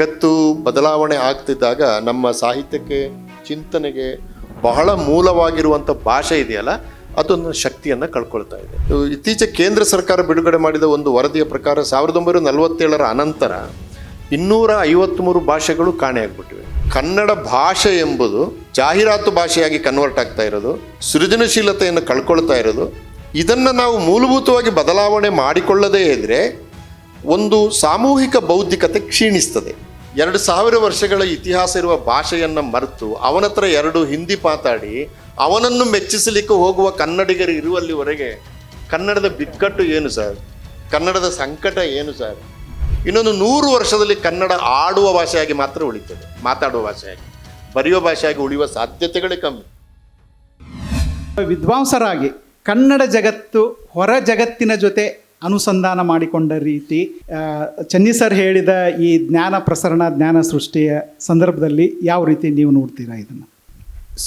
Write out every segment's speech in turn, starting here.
ಜಗತ್ತು ಬದಲಾವಣೆ ಆಗ್ತಿದ್ದಾಗ ನಮ್ಮ ಸಾಹಿತ್ಯಕ್ಕೆ, ಚಿಂತನೆಗೆ ಬಹಳ ಮೂಲವಾಗಿರುವಂಥ ಭಾಷೆ ಇದೆಯಲ್ಲ, ಅದೊಂದು ಶಕ್ತಿಯನ್ನು ಕಳ್ಕೊಳ್ತಾ ಇದೆ. ಇತ್ತೀಚೆ ಇತ್ತೀಚೆಗೆ ಕೇಂದ್ರ ಸರ್ಕಾರ ಬಿಡುಗಡೆ ಮಾಡಿದ ಒಂದು ವರದಿಯ ಪ್ರಕಾರ ಸಾವಿರದ ಒಂಬೈನೂರ ನಲವತ್ತೇಳರ ಅನಂತರ ಇನ್ನೂರ ಐವತ್ತ್ಮೂರು ಭಾಷೆಗಳು ಕಾಣೆಯಾಗ್ಬಿಟ್ಟಿವೆ ಕನ್ನಡ ಭಾಷೆ ಎಂಬುದು ಜಾಹೀರಾತು ಭಾಷೆಯಾಗಿ ಕನ್ವರ್ಟ್ ಆಗ್ತಾ ಇರೋದು, ಸೃಜನಶೀಲತೆಯನ್ನು ಕಳ್ಕೊಳ್ತಾ ಇರೋದು, ಇದನ್ನು ನಾವು ಮೂಲಭೂತವಾಗಿ ಬದಲಾವಣೆ ಮಾಡಿಕೊಳ್ಳದೇ ಇದ್ದರೆ ಒಂದು ಸಾಮೂಹಿಕ ಬೌದ್ಧಿಕತೆ ಕ್ಷೀಣಿಸ್ತದೆ. ಎರಡು ಸಾವಿರ ವರ್ಷಗಳ ಇತಿಹಾಸ ಇರುವ ಭಾಷೆಯನ್ನು ಮರೆತು ಅವನ ಹತ್ರ ಎರಡು ಹಿಂದಿ ಮಾತಾಡಿ ಅವನನ್ನು ಮೆಚ್ಚಿಸಲಿಕ್ಕೆ ಹೋಗುವ ಕನ್ನಡಿಗರು ಇರುವಲ್ಲಿವರೆಗೆ ಕನ್ನಡದ ಬಿಕ್ಕಟ್ಟು ಏನು ಸರ್? ಕನ್ನಡದ ಸಂಕಟ ಏನು ಸರ್? ಇನ್ನೊಂದು ನೂರು ವರ್ಷದಲ್ಲಿ ಕನ್ನಡ ಆಡುವ ಭಾಷೆಯಾಗಿ ಮಾತ್ರ ಉಳಿತದೆ, ಮಾತಾಡುವ ಭಾಷೆಯಾಗಿ. ಬರೆಯುವ ಭಾಷೆಯಾಗಿ ಉಳಿಯುವ ಸಾಧ್ಯತೆಗಳೇ ಕಮ್ಮಿ. ವಿದ್ವಾಂಸರಾಗಿ ಕನ್ನಡ ಜಗತ್ತು ಹೊರ ಜಗತ್ತಿನ ಜೊತೆ ಅನುಸಂಧಾನ ಮಾಡಿಕೊಂಡ ರೀತಿ ಚನ್ನಿ ಸರ್ ಹೇಳಿದ ಈ ಜ್ಞಾನ ಪ್ರಸರಣ, ಜ್ಞಾನ ಸೃಷ್ಟಿಯ ಸಂದರ್ಭದಲ್ಲಿ ಯಾವ ರೀತಿ ನೀವು ನೋಡ್ತೀರಾ ಇದನ್ನು?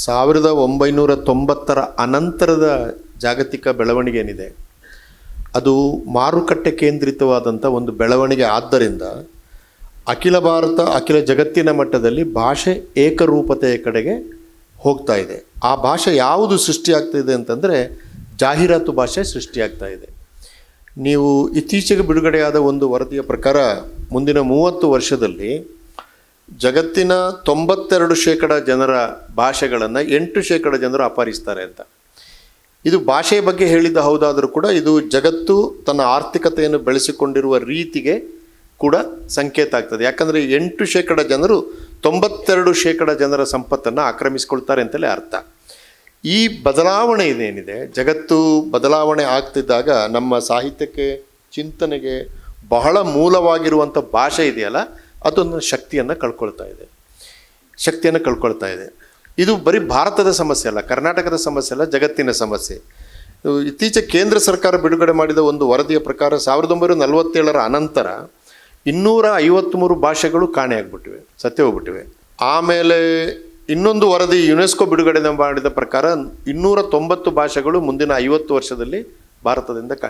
ಸಾವಿರದ ಒಂಬೈನೂರ ತೊಂಬತ್ತರ ಅನಂತರದ ಜಾಗತಿಕ ಬೆಳವಣಿಗೆ ಏನಿದೆ, ಅದು ಮಾರುಕಟ್ಟೆ ಕೇಂದ್ರಿತವಾದಂಥ ಒಂದು ಬೆಳವಣಿಗೆ ಆದ್ದರಿಂದ ಅಖಿಲ ಭಾರತ, ಅಖಿಲ ಜಗತ್ತಿನ ಮಟ್ಟದಲ್ಲಿ ಭಾಷೆ ಏಕರೂಪತೆಯ ಕಡೆಗೆ ಹೋಗ್ತಾ ಇದೆ. ಆ ಭಾಷೆ ಯಾವುದು ಸೃಷ್ಟಿಯಾಗ್ತಿದೆ ಅಂತಂದರೆ ಜಾಹೀರಾತು ಭಾಷೆ ಸೃಷ್ಟಿಯಾಗ್ತಾ ಇದೆ. ನೀವು ಇತ್ತೀಚೆಗೆ ಬಿಡುಗಡೆಯಾದ ಒಂದು ವರದಿಯ ಪ್ರಕಾರ ಮುಂದಿನ ಮೂವತ್ತು ವರ್ಷದಲ್ಲಿ ಜಗತ್ತಿನ ತೊಂಬತ್ತೆರಡು ಶೇಕಡ ಜನರ ಭಾಷೆಗಳನ್ನು ಎಂಟು ಶೇಕಡ ಜನರು ಅಪಹರಿಸ್ತಾರೆ ಅಂತ. ಇದು ಭಾಷೆಯ ಬಗ್ಗೆ ಹೇಳಿದ್ದ ಹೌದಾದರೂ ಕೂಡ ಇದು ಜಗತ್ತು ತನ್ನ ಆರ್ಥಿಕತೆಯನ್ನು ಬೆಳೆಸಿಕೊಂಡಿರುವ ರೀತಿಗೆ ಕೂಡ ಸಂಕೇತ ಆಗ್ತದೆ. ಯಾಕಂದರೆ ಎಂಟು ಶೇಕಡ ಜನರು ತೊಂಬತ್ತೆರಡು ಶೇಕಡ ಜನರ ಸಂಪತ್ತನ್ನು ಆಕ್ರಮಿಸಿಕೊಳ್ತಾರೆ ಅಂತಲೇ ಅರ್ಥ. ಈ ಬದಲಾವಣೆ ಇದೇನಿದೆ? ಜಗತ್ತು ಬದಲಾವಣೆ ಆಗ್ತಿದ್ದಾಗ ನಮ್ಮ ಸಾಹಿತ್ಯಕ್ಕೆ, ಚಿಂತನೆಗೆ ಬಹಳ ಮೂಲವಾಗಿರುವಂಥ ಭಾಷೆ ಇದೆಯಲ್ಲ, ಅದೊಂದು ಶಕ್ತಿಯನ್ನು ಕಳ್ಕೊಳ್ತಾ ಇದೆ. ಶಕ್ತಿಯನ್ನು ಕಳ್ಕೊಳ್ತಾ ಇದೆ. ಇದು ಬರೀ ಭಾರತದ ಸಮಸ್ಯೆ ಅಲ್ಲ, ಕರ್ನಾಟಕದ ಸಮಸ್ಯೆ ಅಲ್ಲ, ಜಗತ್ತಿನ ಸಮಸ್ಯೆ. ಇತ್ತೀಚೆಗೆ ಕೇಂದ್ರ ಸರ್ಕಾರ ಬಿಡುಗಡೆ ಮಾಡಿದ ಒಂದು ವರದಿಯ ಪ್ರಕಾರ ಸಾವಿರದ ಒಂಬೈನೂರ ನಲವತ್ತೇಳರ ಅನಂತರ ಇನ್ನೂರ ಐವತ್ತ್ಮೂರು ಭಾಷೆಗಳು ಕಾಣೆಯಾಗ್ಬಿಟ್ಟಿವೆ ಸತ್ಯ ಹೋಗ್ಬಿಟ್ಟಿವೆ ಆಮೇಲೆ ಇನ್ನೊಂದು ವರದಿ ಯುನೆಸ್ಕೋ ಬಿಡುಗಡೆ ಮಾಡಿದ ಪ್ರಕಾರ ಇನ್ನೂರ ತೊಂಬತ್ತು ಭಾಷೆಗಳು ಮುಂದಿನ ಐವತ್ತು ವರ್ಷದಲ್ಲಿ ಭಾರತದಿಂದ ಕಾ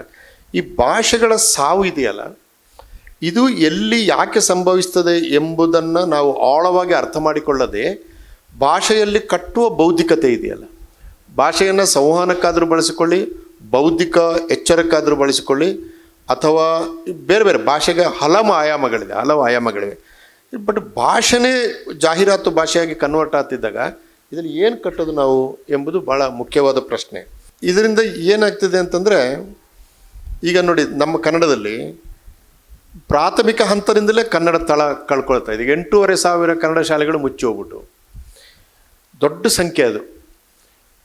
ಈ ಭಾಷೆಗಳ ಸಾವು ಇದೆಯಲ್ಲ, ಇದು ಎಲ್ಲಿ ಯಾಕೆ ಸಂಭವಿಸ್ತದೆ ಎಂಬುದನ್ನು ನಾವು ಆಳವಾಗಿ ಅರ್ಥ ಮಾಡಿಕೊಳ್ಳದೆ ಭಾಷೆಯಲ್ಲಿ ಕಟ್ಟುವ ಬೌದ್ಧಿಕತೆ ಇದೆಯಲ್ಲ. ಭಾಷೆಯನ್ನು ಸಂವಹನಕ್ಕಾದರೂ ಬಳಸಿಕೊಳ್ಳಿ, ಬೌದ್ಧಿಕ ಎಚ್ಚರಕ್ಕಾದರೂ ಬಳಸಿಕೊಳ್ಳಿ, ಅಥವಾ ಬೇರೆ ಬೇರೆ ಭಾಷೆಗೆ ಹಲವು ಆಯಾಮಗಳಿದೆ, ಹಲವು ಆಯಾಮಗಳಿವೆ. ಬಟ್ ಭಾಷೆನೇ ಜಾಹೀರಾತು ಭಾಷೆಯಾಗಿ ಕನ್ವರ್ಟ್ ಆಗ್ತಿದ್ದಾಗ ಇದರಲ್ಲಿ ಏನು ಕಟ್ಟೋದು ನಾವು ಎಂಬುದು ಭಾಳ ಮುಖ್ಯವಾದ ಪ್ರಶ್ನೆ. ಇದರಿಂದ ಏನಾಗ್ತಿದೆ ಅಂತಂದರೆ, ಈಗ ನೋಡಿ ನಮ್ಮ ಕನ್ನಡದಲ್ಲಿ ಪ್ರಾಥಮಿಕ ಹಂತದಿಂದಲೇ ಕನ್ನಡ ತಳ ಕಳ್ಕೊಳ್ತಾ ಇದೆ. ಎಂಟೂವರೆ ಸಾವಿರ ಕನ್ನಡ ಶಾಲೆಗಳು ಮುಚ್ಚಿ ಹೋಗ್ಬಿಟ್ಟು. ದೊಡ್ಡ ಸಂಖ್ಯೆ ಅದು.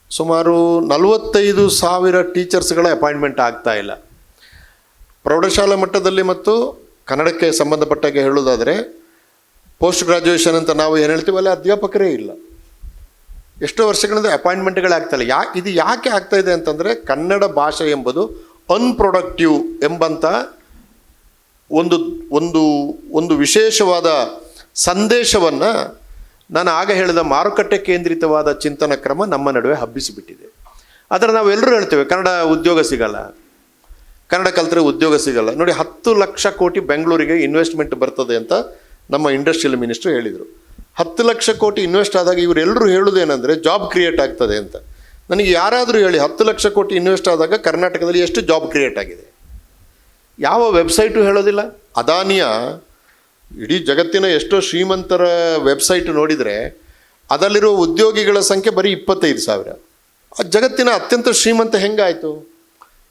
ಸುಮಾರು ನಲವತ್ತೈದು ಸಾವಿರ ಟೀಚರ್ಸ್ಗಳ ಅಪಾಯಿಂಟ್ಮೆಂಟ್ ಆಗ್ತಾ ಇಲ್ಲ. ಪ್ರೌಢಶಾಲಾ ಮಟ್ಟದಲ್ಲಿ ಮತ್ತು ಕನ್ನಡಕ್ಕೆ ಸಂಬಂಧಪಟ್ಟಾಗೆ ಹೇಳೋದಾದರೆ ಪೋಸ್ಟ್ ಗ್ರಾಜುಯೇಷನ್ ಅಂತ ನಾವು ಏನು ಹೇಳ್ತೀವಲ್ಲ ಅಧ್ಯಾಪಕರೇ ಇಲ್ಲ. ಎಷ್ಟೋ ವರ್ಷಗಳಿಂದ ಅಪಾಯಿಂಟ್ಮೆಂಟ್ಗಳೇ ಆಗ್ತಾ ಇಲ್ಲ. ಯಾ, ಇದು ಯಾಕೆ ಆಗ್ತಾ ಇದೆ ಅಂತಂದರೆ ಕನ್ನಡ ಭಾಷೆ ಎಂಬುದು ಅನ್ಪ್ರೊಡಕ್ಟಿವ್ ಎಂಬಂಥ ಒಂದು ಒಂದು ಒಂದು ವಿಶೇಷವಾದ ಸಂದೇಶವನ್ನು ನಾನು ಆಗ ಹೇಳಿದ ಮಾರುಕಟ್ಟೆ ಕೇಂದ್ರಿತವಾದ ಚಿಂತನ ಕ್ರಮ ನಮ್ಮ ನಡುವೆ ಹಬ್ಬಿಸಿಬಿಟ್ಟಿದೆ. ಆದರೆ ನಾವೆಲ್ಲರೂ ಹೇಳ್ತೇವೆ, ಕನ್ನಡ ಉದ್ಯೋಗ ಸಿಗಲ್ಲ. ಕನ್ನಡ ಕಲ್ತರೆ ಉದ್ಯೋಗ ಸಿಗಲ್ಲ. ನೋಡಿ, ಹತ್ತು ಲಕ್ಷ ಕೋಟಿ ಬೆಂಗಳೂರಿಗೆ ಇನ್ವೆಸ್ಟ್ಮೆಂಟ್ ಬರ್ತದೆ ಅಂತ ನಮ್ಮ ಇಂಡಸ್ಟ್ರಿಯಲ್ ಮಿನಿಸ್ಟರ್ ಹೇಳಿದರು. ಹತ್ತು ಲಕ್ಷ ಕೋಟಿ ಇನ್ವೆಸ್ಟ್ ಆದಾಗ ಇವರೆಲ್ಲರೂ ಹೇಳೋದೇನೆಂದರೆ ಜಾಬ್ ಕ್ರಿಯೇಟ್ ಆಗ್ತದೆ ಅಂತ. ನನಗೆ ಯಾರಾದರೂ ಹೇಳಿ ಹತ್ತು ಲಕ್ಷ ಕೋಟಿ ಇನ್ವೆಸ್ಟ್ ಆದಾಗ ಕರ್ನಾಟಕದಲ್ಲಿ ಎಷ್ಟು ಜಾಬ್ ಕ್ರಿಯೇಟ್ ಆಗಿದೆ? ಯಾವ ವೆಬ್ಸೈಟು ಹೇಳೋದಿಲ್ಲ? ಅದಾನಿಯ ಇಡೀ ಜಗತ್ತಿನ ಎಷ್ಟೋ ಶ್ರೀಮಂತರ ವೆಬ್ಸೈಟ್ ನೋಡಿದರೆ ಅದರಲ್ಲಿರುವ ಉದ್ಯೋಗಿಗಳ ಸಂಖ್ಯೆ ಬರೀ ಇಪ್ಪತ್ತೈದು ಸಾವಿರ. ಆ ಜಗತ್ತಿನ ಅತ್ಯಂತ ಶ್ರೀಮಂತ ಹೆಂಗಾಯಿತು?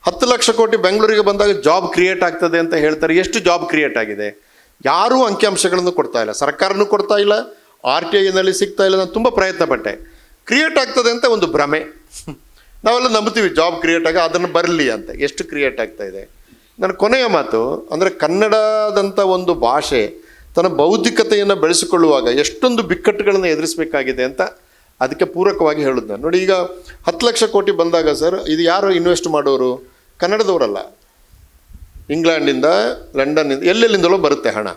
ಹತ್ತು ಲಕ್ಷ ಕೋಟಿ ಬೆಂಗಳೂರಿಗೆ ಬಂದಾಗ ಜಾಬ್ ಕ್ರಿಯೇಟ್ ಆಗ್ತದೆ ಅಂತ ಹೇಳ್ತಾರೆ. ಎಷ್ಟು ಜಾಬ್ ಕ್ರಿಯೇಟ್ ಆಗಿದೆ? ಯಾರೂ ಅಂಕಿಅಂಶಗಳನ್ನು ಕೊಡ್ತಾ ಇಲ್ಲ. ಸರ್ಕಾರನೂ ಕೊಡ್ತಾ ಇಲ್ಲ. ಆರ್ ಟಿ ಐನಲ್ಲಿ ಸಿಗ್ತಾ ಇಲ್ಲ. ನಾನು ತುಂಬ ಪ್ರಯತ್ನ ಪಟ್ಟೆ ಕ್ರಿಯೇಟ್ ಆಗ್ತದೆ ಅಂತ ಒಂದು ಭ್ರಮೆ. ನಾವೆಲ್ಲ ನಂಬ್ತೀವಿ ಜಾಬ್ ಕ್ರಿಯೇಟ್ ಆಗ ಅದನ್ನು ಬರಲಿ ಅಂತ. ಎಷ್ಟು ಕ್ರಿಯೇಟ್ ಆಗ್ತಾ ಇದೆ? ನನ್ನ ಕೊನೆಯ ಮಾತು, ಅಂದರೆ ಕನ್ನಡದಂಥ ಒಂದು ಭಾಷೆ ತನ್ನ ಬೌದ್ಧಿಕತೆಯನ್ನು ಬೆಳೆಸಿಕೊಳ್ಳುವಾಗ ಎಷ್ಟೊಂದು ಬಿಕ್ಕಟ್ಟುಗಳನ್ನು ಎದುರಿಸಬೇಕಾಗಿದೆ ಅಂತ ಅದಕ್ಕೆ ಪೂರಕವಾಗಿ ಹೇಳೋದು ನಾನು. ನೋಡಿ, ಈಗ ಹತ್ತು ಲಕ್ಷ ಕೋಟಿ ಬಂದಾಗ ಸರ್, ಇದು ಯಾರು ಇನ್ವೆಸ್ಟ್ ಮಾಡೋರು? ಕನ್ನಡದವರಲ್ಲ. ಇಂಗ್ಲೆಂಡಿಂದ ಲಂಡನ್ನಿಂದ ಎಲ್ಲೆಲ್ಲಿಂದಲೋ ಬರುತ್ತೆ ಹಣ.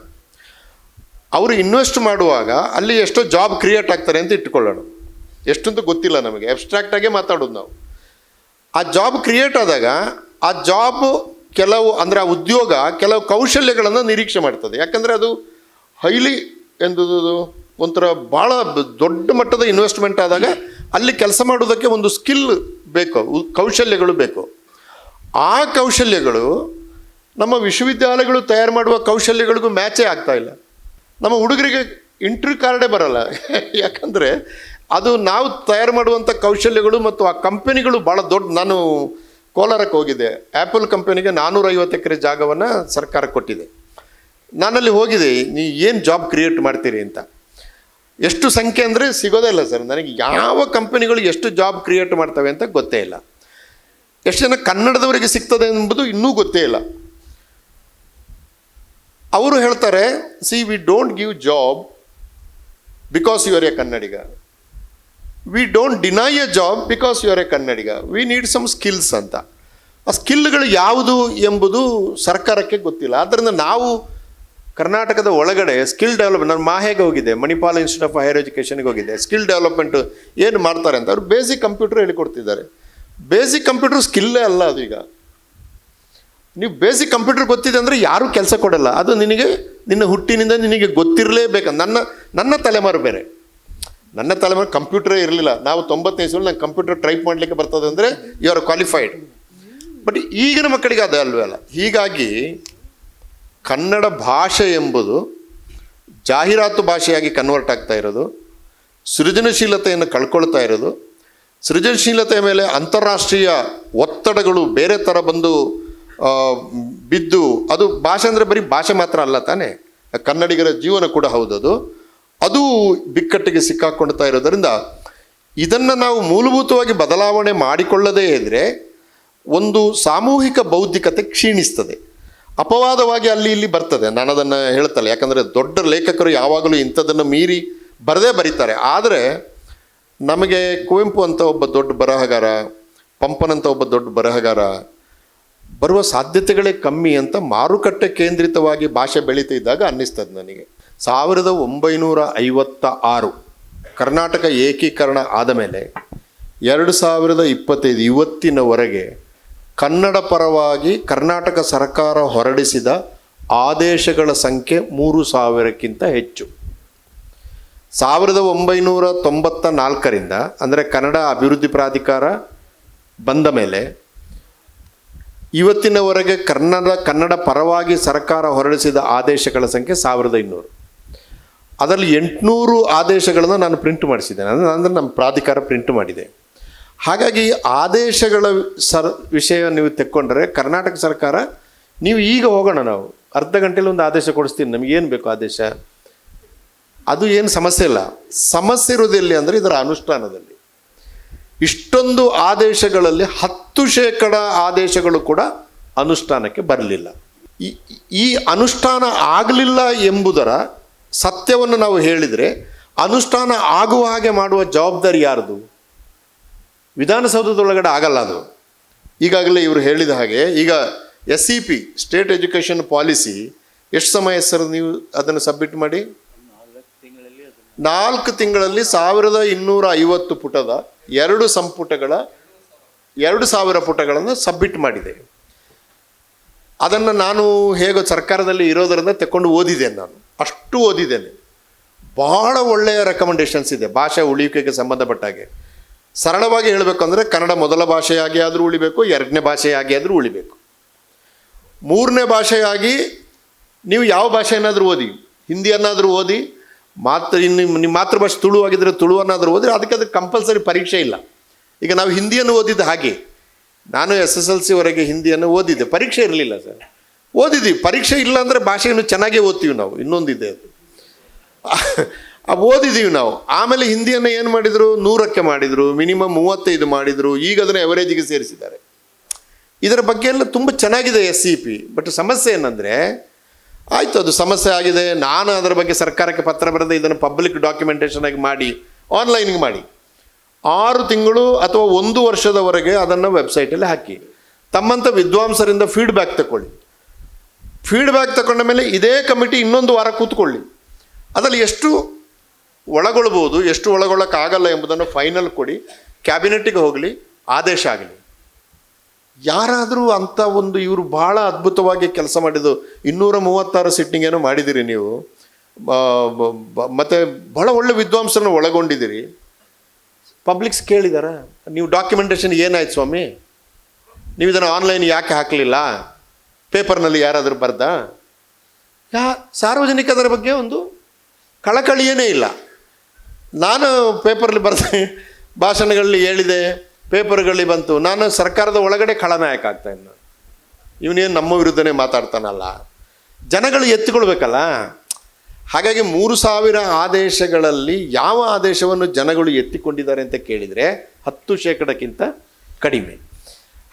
ಅವರು ಇನ್ವೆಸ್ಟ್ ಮಾಡುವಾಗ ಅಲ್ಲಿ ಎಷ್ಟೋ ಜಾಬ್ ಕ್ರಿಯೇಟ್ ಆಗ್ತಾರೆ ಅಂತ ಇಟ್ಕೊಳ್ಳೋಣ ಎಷ್ಟಂತೂ ಗೊತ್ತಿಲ್ಲ ನಮಗೆ. ಅಬ್ಸ್ಟ್ರಾಕ್ಟಾಗೇ ಮಾತಾಡೋದು ನಾವು. ಆ ಜಾಬ್ ಕ್ರಿಯೇಟ್ ಆದಾಗ ಆ ಜಾಬ್ ಕೆಲವು ಅಂದರೆ ಆ ಉದ್ಯೋಗ ಕೆಲವು ಕೌಶಲ್ಯಗಳನ್ನು ನಿರೀಕ್ಷೆ ಮಾಡ್ತದೆ. ಯಾಕಂದರೆ ಅದು ಹೈಲಿ ಎಂದು ಒಂಥರ ಭಾಳ ದೊಡ್ಡ ಮಟ್ಟದ ಇನ್ವೆಸ್ಟ್ಮೆಂಟ್ ಆದಾಗ ಅಲ್ಲಿ ಕೆಲಸ ಮಾಡೋದಕ್ಕೆ ಒಂದು ಸ್ಕಿಲ್ ಬೇಕು. ಕೌಶಲ್ಯಗಳು ಬೇಕು. ಆ ಕೌಶಲ್ಯಗಳು ನಮ್ಮ ವಿಶ್ವವಿದ್ಯಾಲಯಗಳು ತಯಾರು ಮಾಡುವ ಕೌಶಲ್ಯಗಳಿಗೂ ಮ್ಯಾಚೇ ಆಗ್ತಾ ಇಲ್ಲ. ನಮ್ಮ ಹುಡುಗರಿಗೆ ಇಂಟ್ರಿ ಕಾರ್ಡೇ ಬರಲ್ಲ. ಯಾಕಂದರೆ ಅದು ನಾವು ತಯಾರು ಮಾಡುವಂಥ ಕೌಶಲ್ಯಗಳು ಮತ್ತು ಆ ಕಂಪನಿಗಳು ಭಾಳ ದೊಡ್ಡ, ನಾನು ಕೋಲಾರಕ್ಕೆ ಹೋಗಿದ್ದೆ. ಆ್ಯಪಲ್ ಕಂಪನಿಗೆ ನಾನ್ನೂರೈವತ್ತು ಎಕರೆ ಜಾಗವನ್ನು ಸರ್ಕಾರ ಕೊಟ್ಟಿದೆ. ನಾನಲ್ಲಿ ಹೋಗಿದೆ ನೀ ಏನು ಜಾಬ್ ಕ್ರಿಯೇಟ್ ಮಾಡ್ತೀರಿ? ಅಂತ. ಎಷ್ಟು ಸಂಖ್ಯೆ ಅಂದರೆ ಸಿಗೋದೇ ಇಲ್ಲ ಸರ್. ನನಗೆ ಯಾವ ಕಂಪನಿಗಳು ಎಷ್ಟು ಜಾಬ್ ಕ್ರಿಯೇಟ್ ಮಾಡ್ತವೆ ಅಂತ ಗೊತ್ತೇ ಇಲ್ಲ. ಎಷ್ಟು ಜನ ಕನ್ನಡದವರಿಗೆ ಸಿಗ್ತದೆ ಎಂಬುದು ಇನ್ನೂ ಗೊತ್ತೇ ಇಲ್ಲ. ಅವರು ಹೇಳ್ತಾರೆ see we don't give job because you are a Kannadiga we don't deny a job because you are a Kannadiga we need some skills ಅಂತ. ಆ ಸ್ಕಿಲ್ಗಳು ಯಾವುದು ಎಂಬುದು ಸರ್ಕಾರಕ್ಕೆ ಗೊತ್ತಿಲ್ಲ. ಆದ್ದರಿಂದ ನಾವು ಕರ್ನಾಟಕದ ಒಳಗಡೆ ಸ್ಕಿಲ್ ಡೆವಲಪ್ಮೆಂಟ್ ನಾನು ಮಾಹೆಗೆ ಹೋಗಿದೆ ಮಣಿಪಾಲ್ ಇನ್ಸ್ಟಿಟ್ಯೂಟ್ ಆಫ್ ಹೈಯರ್ ಎಜುಕೇಷನ್ಗೆ ಹೋಗಿದೆ ಸ್ಕಿಲ್ ಡೆವಲಪ್ಮೆಂಟ್ ಏನು ಮಾಡ್ತಾರೆ ಅಂತ ಅವರು ಬೇಸಿಕ್ ಕಂಪ್ಯೂಟರ್ ಹೇಳಿಕೊಡ್ತಿದ್ದಾರೆ. ಬೇಸಿಕ್ ಕಂಪ್ಯೂಟರ್ ಸ್ಕಿಲ್ಲೇ ಅಲ್ಲ ಅದು ಈಗ. ನೀವು ಬೇಸಿಕ್ ಕಂಪ್ಯೂಟರ್ ಗೊತ್ತಿದೆ ಅಂದರೆ ಯಾರೂ ಕೆಲಸ ಕೊಡಲ್ಲ. ಅದು ನಿನಗೆ, ನಿನ್ನ ಹುಟ್ಟಿನಿಂದ ನಿನಗೆ ಗೊತ್ತಿರಲೇಬೇಕು ನನ್ನ ನನ್ನ ತಲೆಮಾರು ಬೇರೆ. ನನ್ನ ತಲೆಮಾರು ಕಂಪ್ಯೂಟರೇ ಇರಲಿಲ್ಲ. ನಾವು ತೊಂಬತ್ತನೇ ಇಸ್ವಲ್ಲಿ ನಂಗೆ ಕಂಪ್ಯೂಟರ್ ಟೈಪ್ ಮಾಡಲಿಕ್ಕೆ ಬರ್ತದೆ ಅಂದರೆ ಯು ಆರ್ ಕ್ವಾಲಿಫೈಡ್ ಬಟ್ ಈಗಿನ ಮಕ್ಕಳಿಗೆ ಅದು ಅಲ್ವೇ ಅಲ್ಲ. ಹೀಗಾಗಿ ಕನ್ನಡ ಭಾಷೆ ಎಂಬುದು ಜಾಹೀರಾತು ಭಾಷೆಯಾಗಿ ಕನ್ವರ್ಟ್ ಆಗ್ತಾ ಇರೋದು. ಸೃಜನಶೀಲತೆಯನ್ನು ಕಳ್ಕೊಳ್ತಾ ಇರೋದು. ಸೃಜನಶೀಲತೆಯ ಮೇಲೆ ಅಂತಾರಾಷ್ಟ್ರೀಯ ಒತ್ತಡಗಳು ಬೇರೆ ಥರ ಬಂದು ಬಿದ್ದು, ಅದು ಭಾಷೆ ಅಂದರೆ ಬರೀ ಭಾಷೆ ಮಾತ್ರ ಅಲ್ಲ ತಾನೇ. ಕನ್ನಡಿಗರ ಜೀವನ ಕೂಡ ಹೌದದು ಅದು. ಬಿಕ್ಕಟ್ಟಿಗೆ ಸಿಕ್ಕಾಕೊಳ್ತಾ ಇರೋದರಿಂದ ಇದನ್ನು ನಾವು ಮೂಲಭೂತವಾಗಿ ಬದಲಾವಣೆ ಮಾಡಿಕೊಳ್ಳದೇ ಇದ್ದರೆ ಒಂದು ಸಾಮೂಹಿಕ ಬೌದ್ಧಿಕತೆ ಕ್ಷೀಣಿಸ್ತದೆ. ಅಪವಾದವಾಗಿ ಅಲ್ಲಿ ಇಲ್ಲಿ ಬರ್ತದೆ. ನಾನು ಅದನ್ನು ಹೇಳ್ತಲ್ಲ, ಯಾಕಂದರೆ ದೊಡ್ಡ ಲೇಖಕರು ಯಾವಾಗಲೂ ಇಂಥದ್ದನ್ನು ಮೀರಿ ಬರದೇ ಬರೀತಾರೆ. ಆದರೆ ನಮಗೆ ಕುವೆಂಪು ಅಂತ ಒಬ್ಬ ದೊಡ್ಡ ಬರಹಗಾರ ಪಂಪನಂತ ಒಬ್ಬ ದೊಡ್ಡ ಬರಹಗಾರ ಬರುವ ಸಾಧ್ಯತೆಗಳೇ ಕಮ್ಮಿ ಅಂತ ಮಾರುಕಟ್ಟೆ ಕೇಂದ್ರಿತವಾಗಿ ಭಾಷೆ ಬೆಳೀತಿದ್ದಾಗ ಅನ್ನಿಸ್ತದೆ ನನಗೆ. ಸಾವಿರದ ಒಂಬೈನೂರ ಐವತ್ತ ಆರು ಕರ್ನಾಟಕ ಏಕೀಕರಣ ಆದ ಮೇಲೆ ಎರಡು ಸಾವಿರದ ಇಪ್ಪತ್ತೈದು ಇವತ್ತಿನವರೆಗೆ ಕನ್ನಡ ಪರವಾಗಿ ಕರ್ನಾಟಕ ಸರ್ಕಾರ ಹೊರಡಿಸಿದ ಆದೇಶಗಳ ಸಂಖ್ಯೆ ಮೂರು ಸಾವಿರಕ್ಕಿಂತ ಹೆಚ್ಚು. ಸಾವಿರದ ಒಂಬೈನೂರ ತೊಂಬತ್ತ ನಾಲ್ಕರಿಂದ, ಅಂದರೆ ಕನ್ನಡ ಅಭಿವೃದ್ಧಿ ಪ್ರಾಧಿಕಾರ ಬಂದ ಮೇಲೆ ಇವತ್ತಿನವರೆಗೆ ಕನ್ನಡ ಕನ್ನಡ ಪರವಾಗಿ ಸರ್ಕಾರ ಹೊರಡಿಸಿದ ಆದೇಶಗಳ ಸಂಖ್ಯೆ ಸಾವಿರದ ಇನ್ನೂರು. ಅದರಲ್ಲಿ ಎಂಟುನೂರು ಆದೇಶಗಳನ್ನು ನಾನು ಪ್ರಿಂಟ್ ಮಾಡಿಸಿದ್ದೇನೆ. ಅಂದರೆ ಅಂದರೆ ನಮ್ಮ ಪ್ರಾಧಿಕಾರ ಪ್ರಿಂಟ್ ಮಾಡಿದೆ. ಹಾಗಾಗಿ ಆದೇಶಗಳ ಸರ್, ವಿಷಯ ನೀವು ತೆಕ್ಕೊಂಡ್ರೆ ಕರ್ನಾಟಕ ಸರ್ಕಾರ, ನೀವು ಈಗ ಹೋಗೋಣ ನಾವು. ಅರ್ಧ ಗಂಟೆಲಿ ಒಂದು ಆದೇಶ ಕೊಡಿಸ್ತೀನಿ. ನಮಗೇನು ಬೇಕು ಆದೇಶ? ಅದು ಏನು ಸಮಸ್ಯೆ ಇಲ್ಲ. ಸಮಸ್ಯೆ ಇರೋದೆಲ್ಲಿ ಅಂದರೆ ಇದರ ಅನುಷ್ಠಾನದಲ್ಲಿ. ಇಷ್ಟೊಂದು ಆದೇಶಗಳಲ್ಲಿ ಹತ್ತು ಶೇಕಡ ಆದೇಶಗಳು ಕೂಡ ಅನುಷ್ಠಾನಕ್ಕೆ ಬರಲಿಲ್ಲ. ಈ ಅನುಷ್ಠಾನ ಆಗಲಿಲ್ಲ ಎಂಬುದರ ಸತ್ಯವನ್ನು ನಾವು ಹೇಳಿದರೆ ಅನುಷ್ಠಾನ ಆಗುವ ಹಾಗೆ ಮಾಡುವ ಜವಾಬ್ದಾರಿ ಯಾರ್ದು? ವಿಧಾನಸೌಧದೊಳಗಡೆ ಆಗಲ್ಲ ಅದು. ಈಗಾಗಲೇ ಇವರು ಹೇಳಿದ ಹಾಗೆ ಈಗ S C P state education policy ಎಷ್ಟು ಸಮಯ ಸರ್ ನೀವು ಅದನ್ನು ಸಬ್ಮಿಟ್ ಮಾಡಿ? ನಾಲ್ಕು ತಿಂಗಳಲ್ಲಿ ಸಾವಿರದ ಇನ್ನೂರ ಐವತ್ತು ಪುಟದ ಎರಡು ಸಂಪುಟಗಳ, ಎರಡು ಸಾವಿರ ಪುಟಗಳನ್ನು ಸಬ್ಮಿಟ್ ಮಾಡಿದೆ. ಅದನ್ನು ನಾನು ಹೇಗೋ ಸರ್ಕಾರದಲ್ಲಿ ಇರೋದರಿಂದ ತಗೊಂಡು ಓದಿದ್ದೇನೆ ನಾನು. ಅಷ್ಟು ಓದಿದ್ದೇನೆ. ಬಹಳ ಒಳ್ಳೆಯ ರೆಕಮೆಂಡೇಶನ್ಸ್ ಇದೆ, ಭಾಷೆ ಉಳಿಯುವಿಕೆಗೆ ಸಂಬಂಧಪಟ್ಟ ಹಾಗೆ. ಸರಳವಾಗಿ ಹೇಳಬೇಕು ಅಂದರೆ ಕನ್ನಡ ಮೊದಲ ಭಾಷೆಯಾಗಿ ಆದರೂ ಉಳಿಬೇಕು, ಎರಡನೇ ಭಾಷೆಯಾಗಿ ಆದರೂ ಉಳಿಬೇಕು. ಮೂರನೇ ಭಾಷೆಯಾಗಿ ನೀವು ಯಾವ ಭಾಷೆಯನ್ನಾದರೂ ಓದಿ, ಹಿಂದಿಯನ್ನಾದರೂ ಓದಿ ಮಾತೃ ಇನ್ನು ನಿಮ್ಮ ಮಾತೃಭಾಷೆ ತುಳು ಆಗಿದ್ದರೆ ತುಳುವನ್ನಾದರೂ ಓದಿದ್ರೆ ಅದಕ್ಕೆ ಅದಕ್ಕೆ ಕಂಪಲ್ಸರಿ ಪರೀಕ್ಷೆ ಇಲ್ಲ. ಈಗ ನಾವು ಹಿಂದಿಯನ್ನು ಓದಿದ್ದ ಹಾಗೆ, ನಾನು ಎಸ್ ಎಸ್ ಎಲ್ ಸಿವರೆಗೆ ಹಿಂದಿಯನ್ನು ಓದಿದ್ದೆ. ಪರೀಕ್ಷೆ ಇರಲಿಲ್ಲ ಸರ್. ಓದಿದ್ವಿ. ಪರೀಕ್ಷೆ ಇಲ್ಲ ಅಂದರೆ ಭಾಷೆಯನ್ನು ಚೆನ್ನಾಗೇ ಓದ್ತೀವಿ ನಾವು. ಇನ್ನೊಂದಿದೆ ಅದು. ಓದಿದ್ದೀವಿ ನಾವು. ಆಮೇಲೆ ಹಿಂದಿಯನ್ನು ಏನು ಮಾಡಿದರು? ನೂರಕ್ಕೆ ಮಾಡಿದರು. ಮಿನಿಮಮ್ ಮೂವತ್ತೈದು ಮಾಡಿದರು. ಈಗ ಅದನ್ನು ಎವರೇಜಿಗೆ ಸೇರಿಸಿದ್ದಾರೆ. ಇದರ ಬಗ್ಗೆ ಎಲ್ಲ ತುಂಬ ಚೆನ್ನಾಗಿದೆ ಎಸ್ ಸಿ ಪಿ ಬಟ್ ಸಮಸ್ಯೆ ಏನಂದರೆ ಆಯಿತು, ಅದು ಸಮಸ್ಯೆ ಆಗಿದೆ. ನಾನು ಅದರ ಬಗ್ಗೆ ಸರ್ಕಾರಕ್ಕೆ ಪತ್ರ ಬರೆದು ಇದನ್ನು ಪಬ್ಲಿಕ್ ಡಾಕ್ಯುಮೆಂಟೇಷನ್ ಆಗಿ ಮಾಡಿ ಆನ್ಲೈನ್ಗೆ ಮಾಡಿ. ಆರು ತಿಂಗಳು ಅಥವಾ ಒಂದು ವರ್ಷದವರೆಗೆ ಅದನ್ನು ವೆಬ್ಸೈಟಲ್ಲಿ ಹಾಕಿ. ತಮ್ಮಂಥ ವಿದ್ವಾಂಸರಿಂದ ಫೀಡ್ಬ್ಯಾಕ್ ತಗೊಳ್ಳಿ ಫೀಡ್ಬ್ಯಾಕ್ ತಗೊಂಡ ಮೇಲೆ ಇದೇ ಕಮಿಟಿ ಇನ್ನೊಂದು ವಾರ ಕೂತ್ಕೊಳ್ಳಿ. ಅದರಲ್ಲಿ ಎಷ್ಟು ಒಳಗೊಳ್ಬೋದು, ಎಷ್ಟು ಒಳಗೊಳ್ಳೋಕ್ಕಾಗಲ್ಲ ಎಂಬುದನ್ನು ಫೈನಲ್ ಕೊಡಿ. ಕ್ಯಾಬಿನೆಟ್ಟಿಗೆ ಹೋಗಲಿ, ಆದೇಶ ಆಗಲಿ. ಯಾರಾದರೂ ಅಂಥ ಒಂದು ಇವರು ಭಾಳ ಅದ್ಭುತವಾಗಿ ಕೆಲಸ ಮಾಡಿದ್ದು. ಇನ್ನೂರ ಮೂವತ್ತಾರು ಸಿಟ್ಟಿಂಗೇನು ಮಾಡಿದ್ದೀರಿ ನೀವು. ಮತ್ತು ಬಹಳ ಒಳ್ಳೆ ವಿದ್ವಾಂಸರನ್ನು ಒಳಗೊಂಡಿದ್ದೀರಿ ಪಬ್ಲಿಕ್ಸ್ ಕೇಳಿದಾರ, ನೀವು ಡಾಕ್ಯುಮೆಂಟೇಷನ್ ಏನಾಯ್ತು ಸ್ವಾಮಿ? ನೀವು ಇದನ್ನು ಆನ್ಲೈನ್ ಯಾಕೆ ಹಾಕಲಿಲ್ಲ? ಪೇಪರ್ನಲ್ಲಿ ಯಾರಾದರೂ ಬರ್ದ? ಯಾ, ಸಾರ್ವಜನಿಕ ಅದರ ಬಗ್ಗೆ ಒಂದು ಕಳಕಳಿಯೇ ಇಲ್ಲ. ನಾನು ಪೇಪರಲ್ಲಿ ಬರ್ದೆ, ಭಾಷಣಗಳಲ್ಲಿ ಹೇಳಿದೆ ಪೇಪರ್ಗಳಲ್ಲಿ ಬಂತು. ನಾನು ಸರ್ಕಾರದ ಒಳಗಡೆ ಖಳನಾಯಕ ಆಗ್ತಾ ಇನ್ನು ಇವನೇನು ನಮ್ಮ ವಿರುದ್ಧನೇ ಮಾತಾಡ್ತಾನಲ್ಲ. ಜನಗಳು ಎತ್ತಿಕೊಳ್ಬೇಕಲ್ಲ. ಹಾಗಾಗಿ ಮೂರು ಸಾವಿರ ಆದೇಶಗಳಲ್ಲಿ ಯಾವ ಆದೇಶವನ್ನು ಜನಗಳು ಎತ್ತಿಕೊಂಡಿದ್ದಾರೆ ಅಂತ ಕೇಳಿದರೆ ಹತ್ತು ಶೇಕಡಕ್ಕಿಂತ ಕಡಿಮೆ.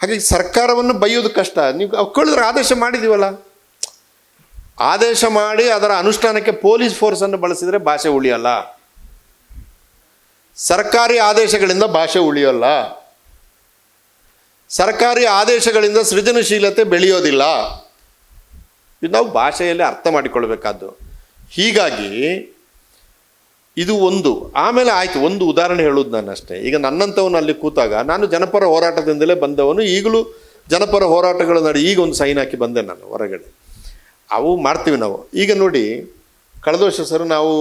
ಹಾಗಾಗಿ ಸರ್ಕಾರವನ್ನು ಬೈಯೋದು ಕಷ್ಟ. ನೀವು ಕೇಳಿದ್ರೆ ಆದೇಶ ಮಾಡಿದ್ದೀವಲ್ಲ ಆದೇಶ ಮಾಡಿ ಅದರ ಅನುಷ್ಠಾನಕ್ಕೆ ಪೊಲೀಸ್ ಫೋರ್ಸನ್ನು ಬಳಸಿದರೆ ಭಾಷೆ ಉಳಿಯಲ್ಲ. ಸರ್ಕಾರಿ ಆದೇಶಗಳಿಂದ ಭಾಷೆ ಉಳಿಯೋಲ್ಲ. ಸರ್ಕಾರಿ ಆದೇಶಗಳಿಂದ ಸೃಜನಶೀಲತೆ ಬೆಳೆಯೋದಿಲ್ಲ. ಇದು ನಾವು ಭಾಷೆಯಲ್ಲಿ ಅರ್ಥ ಮಾಡಿಕೊಳ್ಬೇಕಾದ್ದು. ಹೀಗಾಗಿ ಇದು ಒಂದು. ಆಮೇಲೆ ಆಯಿತು, ಒಂದು ಉದಾಹರಣೆ ಹೇಳೋದು ನಾನು ಅಷ್ಟೇ ಈಗ ನನ್ನಂಥವನು ಅಲ್ಲಿ ಕೂತಾಗ, ನಾನು ಜನಪರ ಹೋರಾಟದಿಂದಲೇ ಬಂದವನು, ಈಗಲೂ ಜನಪರ ಹೋರಾಟಗಳ ನಡೆ ಈಗ ಒಂದು ಸೈನ್ ಹಾಕಿ ಬಂದೆ ನಾನು ಹೊರಗಡೆ. ಅವು ಮಾಡ್ತೀವಿ ನಾವು. ಈಗ ನೋಡಿ, ಕಳೆದ ವರ್ಷ ಸರ್ ನಾವು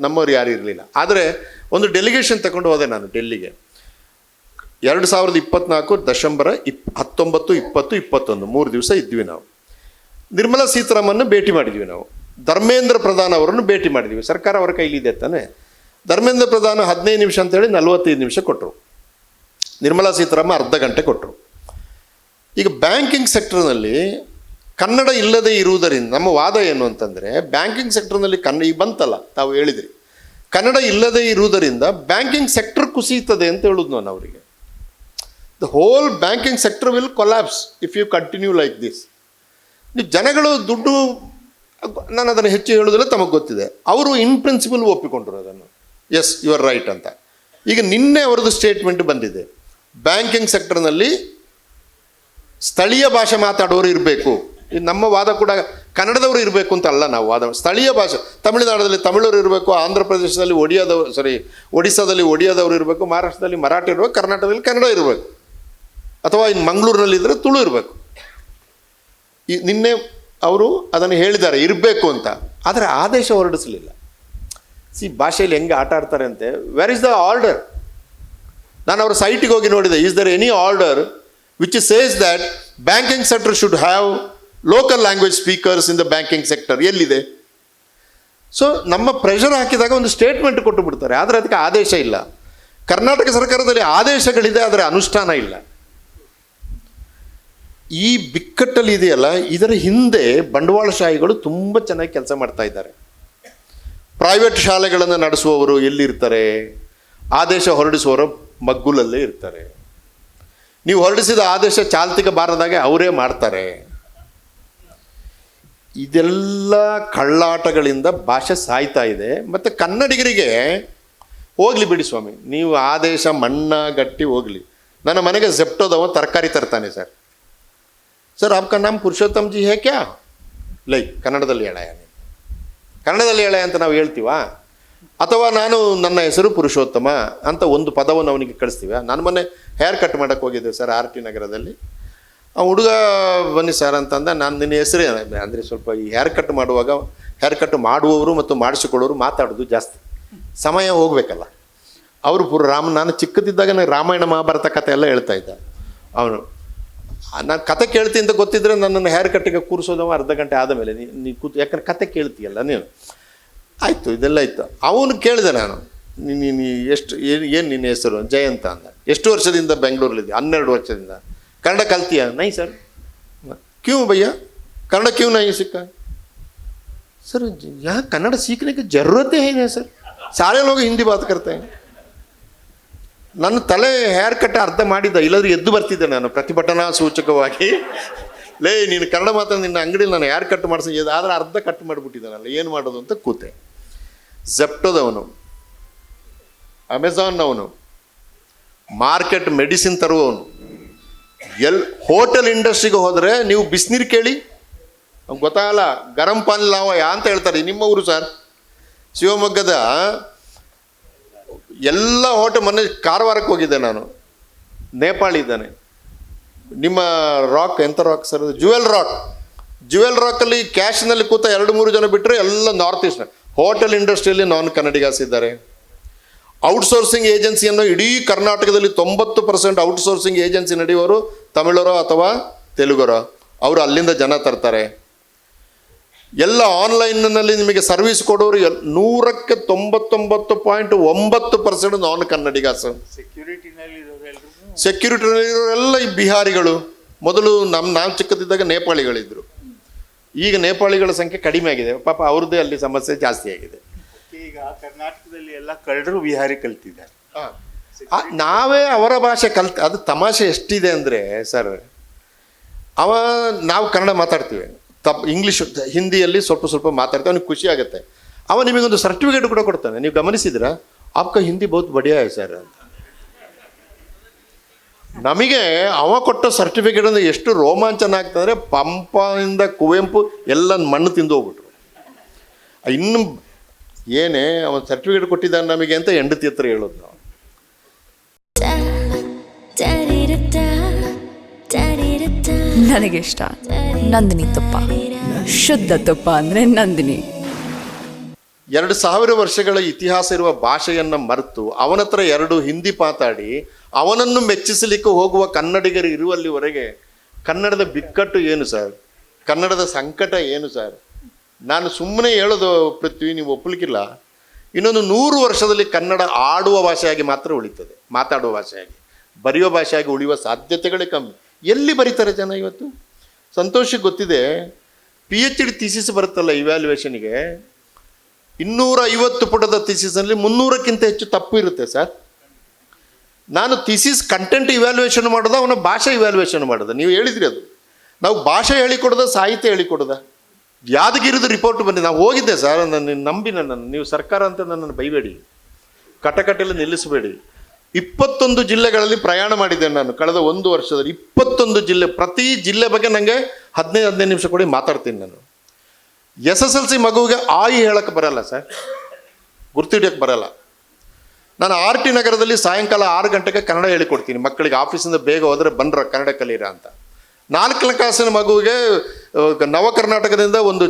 ನಮ್ಮವ್ರು ಯಾರು ಇರಲಿಲ್ಲ. ಆದರೆ ಒಂದು ಡೆಲಿಗೇಷನ್ ತಗೊಂಡು ಹೋದೆ ನಾನು ಡೆಲ್ಲಿಗೆ. ಎರಡು ಸಾವಿರದ ಇಪ್ಪತ್ನಾಲ್ಕು ಡಿಸೆಂಬರ್ ಇಪ್ ಹತ್ತೊಂಬತ್ತು, ಇಪ್ಪತ್ತು, ಇಪ್ಪತ್ತೊಂದು, ಮೂರು ದಿವಸ ಇದ್ವಿ ನಾವು. ನಿರ್ಮಲಾ ಸೀತಾರಾಮನ್ನ ಭೇಟಿ ಮಾಡಿದ್ವಿ ನಾವು. ಧರ್ಮೇಂದ್ರ ಪ್ರಧಾನ್ ಅವರನ್ನು ಭೇಟಿ ಮಾಡಿದ್ವಿ. ಸರ್ಕಾರ ಅವರ ಕೈಲಿದೆ ತಾನೆ ಧರ್ಮೇಂದ್ರ ಪ್ರಧಾನ್ ಹದಿನೈದು ನಿಮಿಷ ಅಂತೇಳಿ ನಲವತ್ತೈದು ನಿಮಿಷ ಕೊಟ್ಟರು ನಿರ್ಮಲಾ ಸೀತಾರಾಮ ಅರ್ಧ ಗಂಟೆ ಕೊಟ್ಟರು ಈಗ ಬ್ಯಾಂಕಿಂಗ್ ಸೆಕ್ಟರ್ನಲ್ಲಿ ಕನ್ನಡ ಇಲ್ಲದೆ ಇರುವುದರಿಂದ ನಮ್ಮ ವಾದ ಏನು ಅಂತಂದರೆ, ಬ್ಯಾಂಕಿಂಗ್ ಸೆಕ್ಟರ್ನಲ್ಲಿ ಕನ್ನಡ ಈಗ ಬಂತಲ್ಲ, ತಾವು ಹೇಳಿದ್ರಿ. ಕನ್ನಡ ಇಲ್ಲದೆ ಇರುವುದರಿಂದ ಬ್ಯಾಂಕಿಂಗ್ ಸೆಕ್ಟರ್ ಕುಸಿಯುತ್ತದೆ ಅಂತ ಹೇಳುದು ನಾನು ಅವರಿಗೆ. The whole banking sector will collapse if you continue like this ನೀವು ಜನಗಳು ದುಡ್ಡು, ನಾನು ಅದನ್ನು ಹೆಚ್ಚು ಹೇಳೋದಿಲ್ಲ ತಮಗೆ ಗೊತ್ತಿದೆ. ಅವರು ಇನ್ ಪ್ರಿನ್ಸಿಪಲ್ ಒಪ್ಪಿಕೊಂಡ್ರು ಅದನ್ನು. ಎಸ್ ಯು ಆರ್ ರೈಟ್ ಅಂತ. ಈಗ ನಿನ್ನೆ ಅವರದ್ದು ಸ್ಟೇಟ್ಮೆಂಟ್ ಬಂದಿದೆ. ಬ್ಯಾಂಕಿಂಗ್ ಸೆಕ್ಟರ್ನಲ್ಲಿ ಸ್ಥಳೀಯ ಭಾಷೆ ಮಾತಾಡೋರು ಇರಬೇಕು. ನಮ್ಮ ವಾದ ಕೂಡ ಕನ್ನಡದವರು ಇರಬೇಕು ಅಂತ ಅಲ್ಲ ನಾವು ವಾದ. ಸ್ಥಳೀಯ ಭಾಷೆ, ತಮಿಳುನಾಡಲ್ಲಿ ತಮಿಳರು ಇರಬೇಕು, ಆಂಧ್ರ ಪ್ರದೇಶದಲ್ಲಿ ಒಡಿಯಾದವರು ಸಾರಿ ಒಡಿಸ್ಸಾದಲ್ಲಿ ಒಡಿಯಾದವರು ಇರಬೇಕು, ಮಹಾರಾಷ್ಟ್ರದಲ್ಲಿ ಮರಾಠಿ ಇರಬೇಕು, ಕರ್ನಾಟಕದಲ್ಲಿ ಕನ್ನಡ ಇರಬೇಕು. ಅಥವಾ ಇನ್ನು ಮಂಗಳೂರಿನಲ್ಲಿ ಇದ್ದರೆ ತುಳು ಇರಬೇಕು. ಈ ನಿನ್ನೆ ಅವರು ಅದನ್ನು ಹೇಳಿದ್ದಾರೆ, ಇರಬೇಕು ಅಂತ. ಆದರೆ ಆದೇಶ ಹೊರಡಿಸಲಿಲ್ಲ. ಸಿ, ಭಾಷೆಯಲ್ಲಿ ಹೆಂಗೆ ಆಟ ಆಡ್ತಾರೆ ಅಂತೆ ವೆರ್ ಇಸ್ ದ ಆರ್ಡರ್ ನಾನು ಅವರ ಸೈಟಿಗೆ ಹೋಗಿ ನೋಡಿದೆ is there any order which says that banking sector should have local language speakers in the banking sector ಎಲ್ಲಿದೆ? ಸೊ ನಮ್ಮ ಪ್ರೆಷರ್ ಹಾಕಿದಾಗ ಒಂದು ಸ್ಟೇಟ್ಮೆಂಟ್ ಕೊಟ್ಟು ಬಿಡ್ತಾರೆ, ಆದರೆ ಅದಕ್ಕೆ ಆದೇಶ ಇಲ್ಲ. ಕರ್ನಾಟಕ ಸರ್ಕಾರದಲ್ಲಿ ಆದೇಶಗಳಿದೆ, ಆದರೆ ಅನುಷ್ಠಾನ ಇಲ್ಲ. ಈ ಬಿಕ್ಕಟ್ಟಲ್ಲಿ ಇದೆಯಲ್ಲ, ಇದರ ಹಿಂದೆ ಬಂಡವಾಳಶಾಹಿಗಳು ತುಂಬ ಚೆನ್ನಾಗಿ ಕೆಲಸ ಮಾಡ್ತಾ ಇದ್ದಾರೆ. ಪ್ರೈವೇಟ್ ಶಾಲೆಗಳನ್ನು ನಡೆಸುವವರು ಎಲ್ಲಿರ್ತಾರೆ? ಆದೇಶ ಹೊರಡಿಸುವವರು ಮಗ್ಗುಲಲ್ಲೇ ಇರ್ತಾರೆ. ನೀವು ಹೊರಡಿಸಿದ ಆದೇಶ ಚಾಲ್ತಿಗೆ ಬಾರದಾಗೆ ಅವರೇ ಮಾಡ್ತಾರೆ. ಇದೆಲ್ಲ ಕಳ್ಳಾಟಗಳಿಂದ ಭಾಷೆ ಸಾಯ್ತಾ ಇದೆ. ಮತ್ತು ಕನ್ನಡಿಗರಿಗೆ ಹೋಗ್ಲಿ ಬಿಡಿ ಸ್ವಾಮಿ, ನೀವು ಆದೇಶ ಮಣ್ಣ ಗಟ್ಟಿ ಹೋಗ್ಲಿ. ನನ್ನ ಮನೆಗೆ ಜೆಪ್ಟೋದವ ತರಕಾರಿ ತರ್ತಾನೆ ಸರ್. ಸರ್ ಆಪ್ಕ ನಮ್ಮ ಪುರುಷೋತ್ತಮ್ ಜಿ ಹೇ ಕ್ಯಾ ಲೈ ಕನ್ನಡದಲ್ಲಿ ಹೇಳಯ ಕನ್ನಡದಲ್ಲಿ ಹೇಳಯ ಅಂತ ನಾವು ಹೇಳ್ತೀವಾ? ಅಥವಾ ನಾನು ನನ್ನ ಹೆಸರು ಪುರುಷೋತ್ತಮ ಅಂತ ಒಂದು ಪದವನ್ನು ಅವನಿಗೆ ಕಳಿಸ್ತೀವ? ನಾನು ಮೊನ್ನೆ ಹೇರ್ ಕಟ್ ಮಾಡೋಕ್ಕೆ ಹೋಗಿದ್ದೆ ಸರ್ ಆರ್ ಟಿ ನಗರದಲ್ಲಿ. ಆ ಹುಡುಗ ಬನ್ನಿ ಸರ್ ಅಂತಂದ ನಾನು ನಿನ್ನ ಹೆಸರು ಅಂದರೆ ಸ್ವಲ್ಪ ಈ ಹೇರ್ ಕಟ್ ಮಾಡುವಾಗ ಹೇರ್ ಕಟ್ ಮಾಡುವವರು ಮತ್ತು ಮಾಡಿಸಿಕೊಳ್ಳೋರು ಮಾತಾಡೋದು ಜಾಸ್ತಿ. ಸಮಯ ಹೋಗಬೇಕಲ್ಲ. ಅವರು ಪುರ ರಾಮ, ನಾನು ಚಿಕ್ಕದಿದ್ದಾಗ ನನಗೆ ರಾಮಾಯಣ ಮಹಾಭಾರತ ಕಥೆ ಎಲ್ಲ ಹೇಳ್ತಾ ಇದ್ದ. ಅವನು ನಾನು ಕತೆ ಕೇಳ್ತೀನಿ ಅಂತ ಗೊತ್ತಿದ್ರೆ ನನ್ನನ್ನು ಹೇರ್ ಕಟ್ಟಿಗೆ ಕೂರಿಸೋದವ ಅರ್ಧ ಗಂಟೆ ಆದಮೇಲೆ ನೀನು ಕೂತು ಯಾಕಂದ್ರೆ ಕತೆ ಕೇಳ್ತೀಯಲ್ಲ ನೀನು. ಆಯಿತು, ಇದೆಲ್ಲ ಇತ್ತು ಅವನು ಕೇಳಿದೆ ನಾನು. ನೀನು ಎಷ್ಟು ಏನು ಏನು ನಿನ್ನ ಹೆಸರು? ಜಯಂತ ಅಂದ. ಎಷ್ಟು ವರ್ಷದಿಂದ ಬೆಂಗಳೂರಲ್ಲಿದ್ದೆ? ಹನ್ನೆರಡು ವರ್ಷದಿಂದ. ಕನ್ನಡ ಕಲ್ತೀಯ? ನೈ ಸರ್. ಕ್ಯೂ ಭಯ್ಯ? ಕನ್ನಡ ಕ್ಯೂ ನೈ ಸಿಕ್ಕ? ಸರ್ ಯಾ ಕನ್ನಡ ಸೀಕ್ರೆ ಜರೂರತೆ ಏನೇ ಸರ್? ಸಾರೆ ಹೋಗಿ ಹಿಂದಿ ಬಾತ್ ಕರ್ತೆ ನನ್ನ ತಲೆ ಹೇರ್ ಕಟ್ ಅರ್ಧ ಮಾಡಿದ್ದ ಇಲ್ಲದ್ರೆ ಎದ್ದು ಬರ್ತಿದ್ದೆ ನಾನು ಪ್ರತಿಭಟನಾ ಸೂಚಕವಾಗಿ. ಲೇ, ನೀನು ಕನ್ನಡ ಮಾತ್ರ ನಿನ್ನ ಅಂಗಡಿಲಿ ನಾನು ಹೇರ್ ಕಟ್ ಮಾಡಿಸಿ ಆದರೆ ಅರ್ಧ ಕಟ್ ಮಾಡಿಬಿಟ್ಟಿದ್ದಾನಲ್ಲ, ಏನು ಮಾಡೋದು ಅಂತ ಕೂತೆ. ಜೆಪ್ಟೋದವನು ಅಮೆಝಾನ್ನವನು ಮಾರ್ಕೆಟ್ ಮೆಡಿಸಿನ್ ತರುವವನು. ಎಲ್ ಹೋಟೆಲ್ ಇಂಡಸ್ಟ್ರಿಗೆ ಹೋದರೆ ನೀವು ಬಿಸಿನೀರು ಕೇಳಿ. ಗೊತ್ತಾಗಲ್ಲ, ಗರಂ ಪಾನಿ ಲಾವಯ ಅಂತ ಹೇಳ್ತಾರೆ ನಿಮ್ಮ ಊರು ಸರ್. ಶಿವಮೊಗ್ಗದ ಎಲ್ಲ ಹೋಟೆಲ್ ಮೊನ್ನೆ ಕಾರವಾರಕ್ಕೆ ಹೋಗಿದ್ದೆ ನಾನು. ನೇಪಾಳ ಇದ್ದಾನೆ. ನಿಮ್ಮ ರಾಕ್ ಎಂಥ rock sir jewel rock jewel ರಾಕಲ್ಲಿ ಕ್ಯಾಶ್ನಲ್ಲಿ ಕೂತ ಎರಡು ಮೂರು ಜನ ಬಿಟ್ಟರೆ ಎಲ್ಲ ನಾರ್ತ್ ಈಸ್ಟ್ ಹೋಟೆಲ್ ಇಂಡಸ್ಟ್ರಿಯಲ್ಲಿ ನಾನ್ ಕನ್ನಡಿಗಾಸ್ ಇದ್ದಾರೆ. ಔಟ್ಸೋರ್ಸಿಂಗ್ ಏಜೆನ್ಸಿಯನ್ನು ಇಡೀ ಕರ್ನಾಟಕದಲ್ಲಿ ತೊಂಬತ್ತು ಪರ್ಸೆಂಟ್ ಔಟ್ಸೋರ್ಸಿಂಗ್ ಏಜೆನ್ಸಿ ನಡೆಯುವವರು ತಮಿಳರೋ ಅಥವಾ ತೆಲುಗರೋ. ಅವರು ಅಲ್ಲಿಂದ ಜನ ತರ್ತಾರೆ. ಎಲ್ಲ ಆನ್ಲೈನ್ನಲ್ಲಿ ನಿಮಗೆ ಸರ್ವಿಸ್ ಕೊಡೋರು ಎಲ್ ನೂರಕ್ಕೆ ತೊಂಬತ್ತೊಂಬತ್ತು ಪಾಯಿಂಟ್ ಒಂಬತ್ತು ಪರ್ಸೆಂಟ್ ನಾನ್ ಸೆಕ್ಯೂರಿಟಿನಲ್ಲಿ ಇರೋರೆಲ್ಲರೂ ಸೆಕ್ಯೂರಿಟಿನಲ್ಲಿರೋರೆಲ್ಲ ಈ ಬಿಹಾರಿಗಳು. ಮೊದಲು ನಮ್ಮ ನಾವು ಚಿಕ್ಕದಿದ್ದಾಗ ನೇಪಾಳಿಗಳಿದ್ದರು ಈಗ ನೇಪಾಳಿಗಳ ಸಂಖ್ಯೆ ಕಡಿಮೆ ಆಗಿದೆ. ಪಾಪ ಅವ್ರದ್ದೇ ಅಲ್ಲಿ ಸಮಸ್ಯೆ ಜಾಸ್ತಿ ಆಗಿದೆ. ಈಗ ಕರ್ನಾಟಕದಲ್ಲಿ ಎಲ್ಲ ಕಳ್ಳರು ಬಿಹಾರಿ ಕಲ್ತಿದ್ದಾರೆ. ನಾವೇ ಅವರ ಭಾಷೆ ಕಲ್ತ ಅದು ತಮಾಷೆ ಎಷ್ಟಿದೆ ಅಂದರೆ ಸರ್ ಅವ ನಾವು ಕನ್ನಡ ಮಾತಾಡ್ತೀವಿ. ತಪ್ ಇಂಗ್ಲೀಷ್ ಹಿಂದಿಯಲ್ಲಿ ಸ್ವಲ್ಪ ಸ್ವಲ್ಪ ಮಾತಾಡ್ತಾ ಅವ್ನಿಗೆ ಖುಷಿ ಆಗುತ್ತೆ. ಅವ ನಿಮಗೊಂದು ಸರ್ಟಿಫಿಕೇಟ್ ಕೂಡ ಕೊಡ್ತಾನೆ. ನೀವು ಗಮನಿಸಿದ್ರ? ಆಪ್ಕ ಹಿಂದಿ ಬಹುತ್ ಬಡಿಯಾ ಸರ್ ಅಂತ. ನಮಗೆ ಅವ ಕೊಟ್ಟ ಸರ್ಟಿಫಿಕೇಟ್ ಅಂದ್ರೆ ಎಷ್ಟು ರೋಮಾಂಚನ ಆಗ್ತಂದ್ರೆ ಪಂಪದಿಂದ ಕುವೆಂಪು ಎಲ್ಲ ಮಣ್ಣು ತಿಂದು ಹೋಗ್ಬಿಟ್ರು ಇನ್ನು ಏನೇ ಅವನು ಸರ್ಟಿಫಿಕೇಟ್ ಕೊಟ್ಟಿದ್ದಾನೆ ನಮಗೆ ಅಂತ ಹೆಂಡತಿ ಹತ್ರ ಹೇಳೋದು ನಾವು. ನನಗಿಷ್ಟ. ನಂದಿನಿ ತುಪ್ಪ. ಶುದ್ಧ ತುಪ್ಪ ಅಂದ್ರೆ ನಂದಿನಿ. ಎರಡು ಸಾವಿರ ವರ್ಷಗಳ ಇತಿಹಾಸ ಇರುವ ಭಾಷೆಯನ್ನು ಮರೆತು ಅವನ ಹತ್ರ ಎರಡು ಹಿಂದಿ ಮಾತಾಡಿ ಅವನನ್ನು ಮೆಚ್ಚಿಸಲಿಕ್ಕೆ ಹೋಗುವ ಕನ್ನಡಿಗರು ಇರುವಲ್ಲಿವರೆಗೆ ಕನ್ನಡದ ಬಿಕ್ಕಟ್ಟು ಏನು ಸರ್? ಕನ್ನಡದ ಸಂಕಟ ಏನು ಸರ್? ನಾನು ಸುಮ್ಮನೆ ಹೇಳೋದು ಪೃಥ್ವಿ, ನೀವು ಒಪ್ಪಲಿಕ್ಕಿಲ್ಲ. ಇನ್ನೊಂದು ನೂರು ವರ್ಷದಲ್ಲಿ ಕನ್ನಡ ಆಡುವ ಭಾಷೆಯಾಗಿ ಮಾತ್ರ ಉಳಿತದೆ, ಮಾತಾಡುವ ಭಾಷೆಯಾಗಿ. ಬರೆಯುವ ಭಾಷೆಯಾಗಿ ಉಳಿಯುವ ಸಾಧ್ಯತೆಗಳೇ ಕಮ್ಮಿ. ಎಲ್ಲಿ ಬರೀತಾರೆ ಜನ ಇವತ್ತು? ಸಂತೋಷಕ್ಕೆ ಗೊತ್ತಿದೆ ಪಿ ಎಚ್ ಡಿ ಥೀಸಿಸ್ ಬರುತ್ತಲ್ಲ ಇವ್ಯಾಲ್ಯೂಯೇಷನ್ಗೆ ಇನ್ನೂರ ಐವತ್ತು ಪುಟದ ಥೀಸಿಸ್ನಲ್ಲಿ ಮುನ್ನೂರಕ್ಕಿಂತ ಹೆಚ್ಚು ತಪ್ಪು ಇರುತ್ತೆ ಸರ್. ನಾನು ಥೀಸಿಸ್ ಕಂಟೆಂಟ್ ಇವ್ಯಾಲ್ಯೂಯೇಷನ್ ಮಾಡೋದ, ಅವನ ಭಾಷೆ ಇವ್ಯಾಲ್ಯೂಯೇಷನ್ ಮಾಡೋದ? ನೀವು ಹೇಳಿದ್ರಿ ಅದು. ನಾವು ಭಾಷೆ ಹೇಳಿಕೊಡೋದ, ಸಾಹಿತ್ಯ ಹೇಳಿಕೊಡೋದ? ಯಾದಗಿರಿದು ರಿಪೋರ್ಟ್ ಬಂದಿದೆ. ನಾವು ಹೋಗಿದ್ದೆ ಸರ್, ನನ್ನ ನಂಬಿ ನನ್ನನ್ನು. ನೀವು ಸರ್ಕಾರ ಅಂತ ನನ್ನನ್ನು ಬೈಬೇಡಿ. ಕಟಕಟೆಯಲ್ಲಿ ನಿಲ್ಲಿಸಬೇಡಿ. ಇಪ್ಪತ್ತೊಂದು ಜಿಲ್ಲೆಗಳಲ್ಲಿ ಪ್ರಯಾಣ ಮಾಡಿದ್ದೇನೆ ನಾನು. ಕಳೆದ ಒಂದು ವರ್ಷದಲ್ಲಿ ಇಪ್ಪತ್ತೊಂದು ಜಿಲ್ಲೆ, ಪ್ರತಿ ಜಿಲ್ಲೆ ಬಗ್ಗೆ ನನಗೆ ಹದಿನೈದು ಹದಿನೈದು ನಿಮಿಷ ಕೊಡಿ ಮಾತಾಡ್ತೀನಿ ನಾನು. ಎಸ್ ಎಸ್ ಎಲ್ ಸಿ ಮಗುವಿಗೆ ಆಯಿ ಹೇಳಕ್ಕೆ ಬರಲ್ಲ ಸರ್. ಗುರ್ತಿಡಿಯೋಕ್ಕೆ ಬರಲ್ಲ. ನಾನು ಆರ್ ಟಿ ನಗರದಲ್ಲಿ ಸಾಯಂಕಾಲ ಆರು ಗಂಟೆಗೆ ಕನ್ನಡ ಹೇಳಿಕೊಡ್ತೀನಿ. ಮಕ್ಕಳಿಗೆ ಆಫೀಸಿಂದ ಬೇಗ ಹೋದರೆ ಬಂದ್ರ ಕನ್ನಡ ಕಲೀರ ಅಂತ. ನಾಲ್ಕನೇ ಕ್ಲಾಸಿನ ಮಗುವಿಗೆ ನವಕರ್ನಾಟಕದಿಂದ ನವ ಕರ್ನಾಟಕದಿಂದ ಒಂದು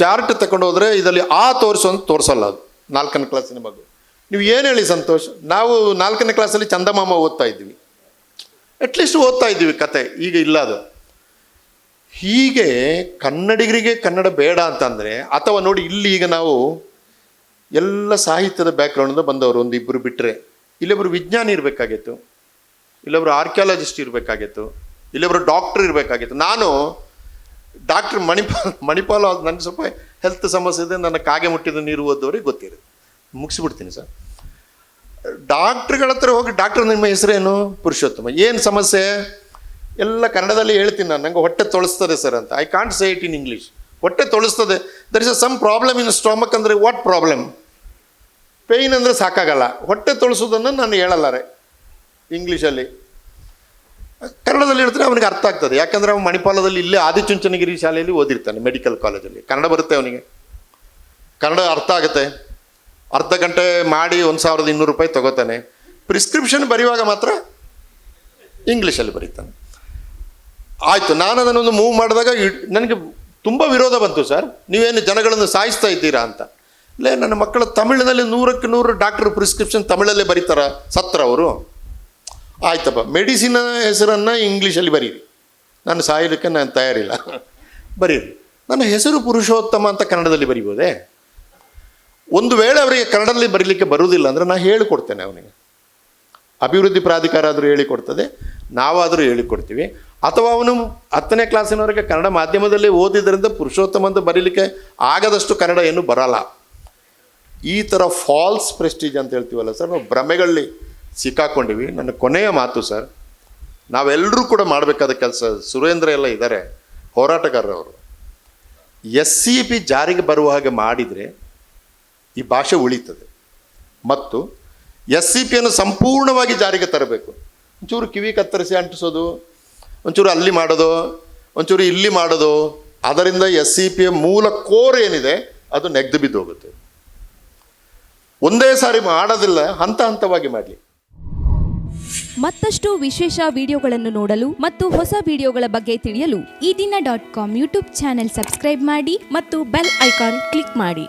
ಚಾರ್ಟ್ ತಗೊಂಡು ಹೋದರೆ ಇದರಲ್ಲಿ ಆ ತೋರಿಸು ಅಂತ ತೋರಿಸಲ್ಲ ಅದು. ನಾಲ್ಕನೇ ಕ್ಲಾಸಿನ ಮಗು. ನೀವು ಏನು ಹೇಳಿ ಸಂತೋಷ್? ನಾವು ನಾಲ್ಕನೇ ಕ್ಲಾಸಲ್ಲಿ ಚಂದಮಾಮ ಓದ್ತಾ ಇದ್ವಿ ಅಟ್ಲೀಸ್ಟ್ ಓದ್ತಾ ಇದ್ದೀವಿ ಕತೆ, ಈಗ ಇಲ್ಲ ಅದು. ಹೀಗೆ ಕನ್ನಡಿಗರಿಗೆ ಕನ್ನಡ ಬೇಡ ಅಂತಂದರೆ, ಅಥವಾ ನೋಡಿ ಇಲ್ಲಿ ಈಗ ನಾವು ಎಲ್ಲ ಸಾಹಿತ್ಯದ ಬ್ಯಾಕ್ಗ್ರೌಂಡಿಂದ ಬಂದವರು, ಒಂದು ಇಬ್ಬರು ಬಿಟ್ಟರೆ ಇಲ್ಲೊಬ್ಬರು ವಿಜ್ಞಾನಿ ಇರಬೇಕಾಗಿತ್ತು ಇಲ್ಲೊಬ್ಬರು ಆರ್ಕಿಯಾಲಜಿಸ್ಟ್ ಇರಬೇಕಾಗಿತ್ತು ಇಲ್ಲೊಬ್ಬರು ಡಾಕ್ಟರ್ ಇರಬೇಕಾಗಿತ್ತು. ನಾನು ಡಾಕ್ಟರ್ ಮಣಿಪಾಲ್ ಮಣಿಪಾಲ್, ನನ್ನ ಸ್ವಲ್ಪ ಹೆಲ್ತ್ ಸಮಸ್ಯೆ ಇದೆ, ನನ್ನ ಕಾಗೆ ಮುಟ್ಟಿದ ನೀರು ಓದೋರಿಗೆ ಗೊತ್ತಿರುತ್ತೆ. ಮುಗಿಸ್ಬಿಡ್ತೀನಿ ಸರ್. ಡಾಕ್ಟ್ರುಗಳ ಹತ್ರ ಹೋಗಿ ಡಾಕ್ಟರ್ ನಿಮ್ಮ ಹೆಸರೇನು? ಪುರುಷೋತ್ತಮ. ಏನು ಸಮಸ್ಯೆ? ಎಲ್ಲ ಕನ್ನಡದಲ್ಲಿ ಹೇಳ್ತೀನಿ ನಾನು. ನಂಗೆ ಹೊಟ್ಟೆ ತೊಳಸ್ತದೆ ಸರ್ ಅಂತ. I can't say it in English ಹೊಟ್ಟೆ ತೊಳಸ್ತದೆ. There is a some problem in stomach ಅಂದರೆ ವಾಟ್ ಪ್ರಾಬ್ಲಮ್ ಪೇಯ್ನ್ ಅಂದರೆ ಸಾಕಾಗಲ್ಲ. ಹೊಟ್ಟೆ ತೊಳಸೋದನ್ನು ನಾನು ಹೇಳಲ್ಲಾರೆ ಇಂಗ್ಲೀಷಲ್ಲಿ ಕನ್ನಡದಲ್ಲಿ ಹೇಳಿದ್ರೆ ಅವನಿಗೆ ಅರ್ಥ ಆಗ್ತದೆ. ಯಾಕಂದರೆ ಅವನು ಮಣಿಪಾಲದಲ್ಲಿ ಇಲ್ಲೇ ಆದಿಚುಂಚನಗಿರಿ ಶಾಲೆಯಲ್ಲಿ ಓದಿರ್ತಾನೆ ಮೆಡಿಕಲ್ ಕಾಲೇಜಲ್ಲಿ ಕನ್ನಡ ಬರುತ್ತೆ ಅವನಿಗೆ. ಕನ್ನಡ ಅರ್ಥ ಆಗುತ್ತೆ. ಅರ್ಧ ಗಂಟೆ ಮಾಡಿ ಒಂದು ಸಾವಿರದ ಇನ್ನೂರು ರೂಪಾಯಿ ತಗೋತಾನೆ. ಪ್ರಿಸ್ಕ್ರಿಪ್ಷನ್ ಬರೆಯುವಾಗ ಮಾತ್ರ ಇಂಗ್ಲೀಷಲ್ಲಿ ಬರೀತಾನೆ. ಆಯಿತು ನಾನು ಅದನ್ನೊಂದು ಮೂವ್ ಮಾಡಿದಾಗ ನನಗೆ ತುಂಬ ವಿರೋಧ ಬಂತು ಸರ್. ನೀವೇನು ಜನಗಳನ್ನು ಸಾಯಿಸ್ತಾ ಇದ್ದೀರಾ ಅಂತ. ಲೇ, ನನ್ನ ಮಕ್ಕಳು ತಮಿಳಿನಲ್ಲಿ ನೂರಕ್ಕೆ ನೂರು ಡಾಕ್ಟರ್ ಪ್ರಿಸ್ಕ್ರಿಪ್ಷನ್ ತಮಿಳಲ್ಲೇ ಬರೀತಾರ? ಸತ್ರ ಅವರು. ಆಯ್ತಪ್ಪ ಮೆಡಿಸಿನ ಹೆಸರನ್ನು ಇಂಗ್ಲೀಷಲ್ಲಿ ಬರೀರಿ. ನಾನು ಸಾಯಲಿಕ್ಕೆ ನಾನು ತಯಾರಿಲ್ಲ. ಬರೀರಿ. ನನ್ನ ಹೆಸರು ಪುರುಷೋತ್ತಮ ಅಂತ ಕನ್ನಡದಲ್ಲಿ ಬರಿಬೋದೇ? ಒಂದು ವೇಳೆ ಅವರಿಗೆ ಕನ್ನಡದಲ್ಲಿ ಬರೀಲಿಕ್ಕೆ ಬರುವುದಿಲ್ಲ ಅಂದರೆ ನಾನು ಹೇಳಿಕೊಡ್ತೇನೆ ಅವನಿಗೆ. ಅಭಿವೃದ್ಧಿ ಪ್ರಾಧಿಕಾರ ಆದರೂ ಹೇಳಿಕೊಡ್ತದೆ, ನಾವಾದರೂ ಹೇಳಿಕೊಡ್ತೀವಿ. ಅಥವಾ ಅವನು ಹತ್ತನೇ ಕ್ಲಾಸಿನವರೆಗೆ ಕನ್ನಡ ಮಾಧ್ಯಮದಲ್ಲಿ ಓದಿದ್ದರಿಂದ ಪುರುಷೋತ್ತಮ ಅಂತ ಬರೀಲಿಕ್ಕೆ ಆಗದಷ್ಟು ಕನ್ನಡ ಏನು ಬರಲ್ಲ. ಈ ಥರ ಫಾಲ್ಸ್ ಪ್ರೆಸ್ಟೀಜ್ ಅಂತ ಹೇಳ್ತೀವಲ್ಲ ಸರ್ ನಾವು ಭ್ರಮೆಗಳಲ್ಲಿ ಸಿಕ್ಕಾಕೊಂಡಿವಿ. ನನ್ನ ಕೊನೆಯ ಮಾತು ಸರ್ ನಾವೆಲ್ಲರೂ ಕೂಡ ಮಾಡಬೇಕಾದ ಕೆಲಸ, ಸುರೇಂದ್ರ ಎಲ್ಲ ಇದ್ದಾರೆ ಹೋರಾಟಗಾರರವರು. ಎಸ್ ಸಿ ಪಿ ಜಾರಿಗೆ ಬರುವ ಹಾಗೆ ಮಾಡಿದರೆ ಈ ಭಾಷೆ ಉಳಿತದೆ. ಮತ್ತು ಎಸ್ ಸಿ ಪಿಯನ್ನು ಸಂಪೂರ್ಣವಾಗಿ ಜಾರಿಗೆ ತರಬೇಕು. ಒಂಚೂರು ಕಿವಿ ಕತ್ತರಿಸಿ ಅಂಟಿಸೋದು, ಒಂಚೂರು ಅಲ್ಲಿ ಮಾಡೋದು, ಒಂಚೂರು ಇಲ್ಲಿ ಮಾಡೋದು. ಅದರಿಂದ ಎಸ್ ಸಿ ಪಿಯ ಮೂಲ ಕೋರ್ ಏನಿದೆ, ಅದು ನೆಗ್ದು ಬಿದ್ದು ಹೋಗುತ್ತೆ. ಒಂದೇ ಸಾರಿ ಮಾಡೋದಿಲ್ಲ, ಹಂತ ಹಂತವಾಗಿ ಮಾಡಲಿ. ಮತ್ತಷ್ಟು ವಿಶೇಷ ವಿಡಿಯೋಗಳನ್ನು ನೋಡಲು ಮತ್ತು ಹೊಸ ವಿಡಿಯೋಗಳ ಬಗ್ಗೆ ತಿಳಿಯಲು ಈ ದಿನ dot com YouTube channel subscribe ಮಾಡಿ ಮತ್ತು ಬೆಲ್ ಐಕಾನ್ ಕ್ಲಿಕ್ ಮಾಡಿ.